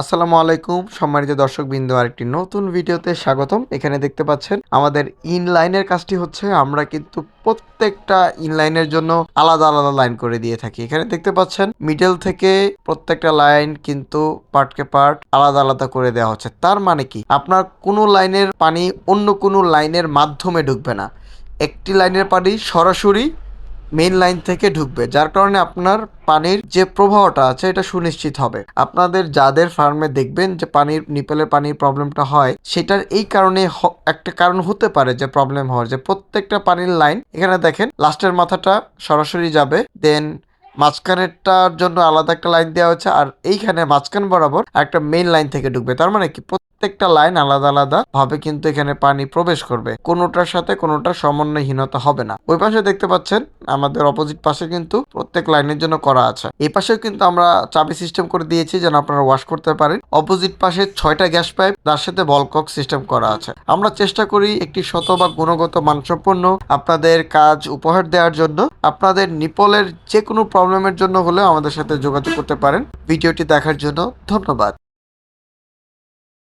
আসসালামু আলাইকুম, সম্মানিত দর্শক বিন্দু আরেকটি নতুন ভিডিওতে স্বাগতম। এখানে দেখতে পাচ্ছেন, আমাদের ইনলাইনের কাজটি হচ্ছে, আমরা কিন্তু প্রত্যেকটা ইনলাইনের জন্য আলাদা আলাদা লাইন করে দিয়ে থাকি। এখানে দেখতে পাচ্ছেন মিডল থেকে প্রত্যেকটা লাইন কিন্তু পার্টকে পার্ট আলাদা আলাদা করে দেওয়া হচ্ছে। তার মানে কি? আপনার কোনো লাইনের পানি অন্য কোনো লাইনের মাধ্যমে ঢুকবে না। একটি লাইনের পানি সরাসরি মেইন লাইন থেকে ঢুকবে, যার কারণে আপনার পানির যে প্রবাহটা আছে, এটা সুনিশ্চিত হবে। আপনাদের যাদের ফার্মে দেখবেন যে পানির, নিপেলের পানির প্রবলেমটা হয়, সেটার এই কারণে একটা কারণ হতে পারে যে প্রবলেম হওয়ার, যে প্রত্যেকটা পানির লাইন এখানে দেখেন লাস্টের মাথাটা সরাসরি যাবে দেন মাঝখানেরটার জন্য আলাদা একটা লাইন দেওয়া হচ্ছে আর এইখানে মাঝখান বরাবর একটা মেইন লাইন থেকে ঢুকবে। তার মানে কি? প্রত্যেকটা লাইন আলাদা আলাদা ভাবে কিন্তু এখানে পানি প্রবেশ করবে। কোনোটার সাথে কোনোটার সমন্বয়হীনতা হবে না। ওই পাশে দেখতে পাচ্ছেন, আমাদের অপোজিট পাশে কিন্তু প্রত্যেক লাইনের জন্য করা আছে। এই পাশেও কিন্তু আমরা চাবি সিস্টেম করে দিয়েছি যেন আপনারা ওয়াশ করতে পারেন। অপোজিট পাশে ছয়টা গ্যাস পাইপ তার সাথে বলকক সিস্টেম করা আছে। আমরা চেষ্টা করি একটি শত বা গুণগত মানসম্পন্ন আপনাদের কাজ উপহার দেওয়ার জন্য। আপনাদের নিপলের যে কোনো প্রবলেমের জন্য হলেও আমাদের সাথে যোগাযোগ করতে পারেন। ভিডিওটি দেখার জন্য ধন্যবাদ।